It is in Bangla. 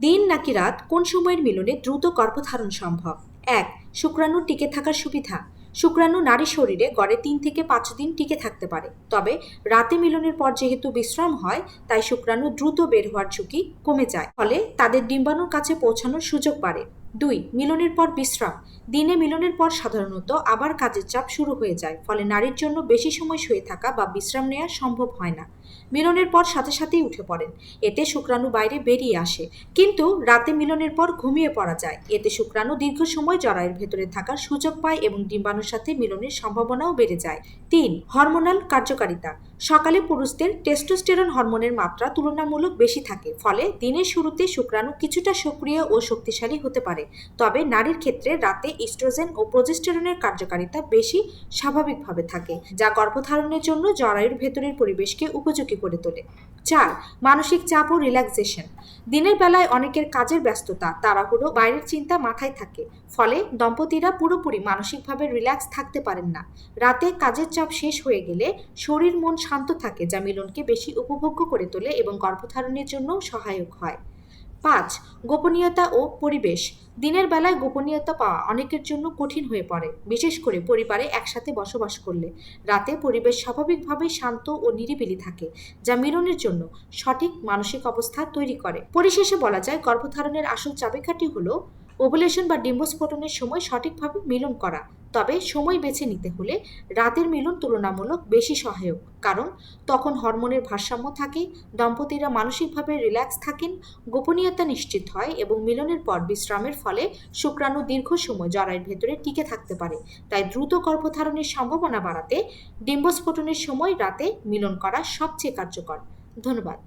দিন নাকি রাত কোন সময়ের মিলনে দ্রুত গর্ভধারণ সম্ভব? এক, শুক্রাণু টিকে থাকার সুবিধা। শুক্রাণু নারী শরীরে গড়ে তিন থেকে পাঁচ দিন টিকে থাকতে পারে। তবে রাতে মিলনের পর যেহেতু বিশ্রাম হয়, তাই শুক্রাণু দ্রুত বের হওয়ার ঝুঁকি কমে যায়। ফলে তাদের ডিম্বাণুর কাছে পৌঁছানোর সুযোগ বাড়ে। দুই, মিলনের পর বিশ্রাম। দিনে মিলনের পর সাধারণত আবার কাজের চাপ শুরু হয়ে যায়, ফলে নারীর জন্য বেশি সময় শুয়ে থাকা বা বিশ্রাম নেওয়া সম্ভব হয় না। মিলনের পর সাথে সাথেই উঠে পড়েন। এতে শুক্রাণু বাইরে বেরিয়ে আসে। কিন্তু রাতে মিলনের পর ঘুমিয়ে পড়া যায়। এতে শুক্রাণু দীর্ঘ সময় জরায়ুর ভেতরে থাকার সুযোগ পায় এবং ডিম্বাণুর সাথে মিলনের সম্ভাবনাও বেড়ে যায়। তিন, হরমোনাল কার্যকারিতা। সকালে পুরুষদের টেস্টোস্টেরন হরমোনের মাত্রা তুলনামূলক বেশি থাকে। ফলে দিনের শুরুতে শুক্রাণু কিছুটা সক্রিয় ও শক্তিশালী হতে পারে। তবে নারীর ক্ষেত্রে রাতে ইস্ট্রোজেন ও প্রোজেস্টেরনের কার্যকারিতা বেশি স্বাভাবিকভাবে থাকে, যা গর্ভধারণের জন্য জরায়ুর ভেতরের পরিবেশকে উপযোগী করে তোলে। চার, মানসিক চাপ ও রিল্যাক্সেশন দিনের বেলায় অনেকের কাজের ব্যস্ততা, তাড়াহুড়ো, বাইরের চিন্তা মাথায় থাকে। ফলে দম্পতিরা পুরোপুরি মানসিকভাবে রিল্যাক্স থাকতে পারেন না। রাতে কাজের চাপ শেষ হয়ে গেলে শরীর মন শান্ত থাকে, যা মিলনকে বেশি উপভোগ্য করে তোলে এবং গর্ভধারণের জন্য সহায়ক হয়। পাঁচ, গোপনীয়তা ও পরিবেশ। দিনের বেলায় গোপনীয়তা পাওয়া অনেকের জন্য কঠিন হয়ে পড়ে, বিশেষ করে পরিবারে একসাথে বসবাস করলে। রাতে পরিবেশ স্বাভাবিকভাবেই শান্ত ও নিরিবিলি থাকে, যা মিলনের জন্য সঠিক মানসিক অবস্থা তৈরি করে। পরিশেষে বলা যায়, গর্ভধারণের আসল চাবিকাঠি হলো ওভুলেশন বা ডিম্বস্ফোটনের সময় সঠিকভাবে মিলন করা। তবে সময় বেছে নিতে হলে রাতের মিলন তুলনামূলক বেশি সহায়ক, কারণ তখন হরমোনের ভারসাম্য থাকে, দম্পতিরা মানসিকভাবে রিল্যাক্স থাকেন, গোপনীয়তা নিশ্চিত হয় এবং মিলনের পর বিশ্রামের ফলে শুক্রাণু দীর্ঘ সময় জরায়ের ভেতরে টিকে থাকতে পারে। তাই দ্রুত গর্ভধারণের সম্ভাবনা বাড়াতে ডিম্বস্ফোটনের সময় রাতে মিলন করা সবচেয়ে কার্যকর। ধন্যবাদ।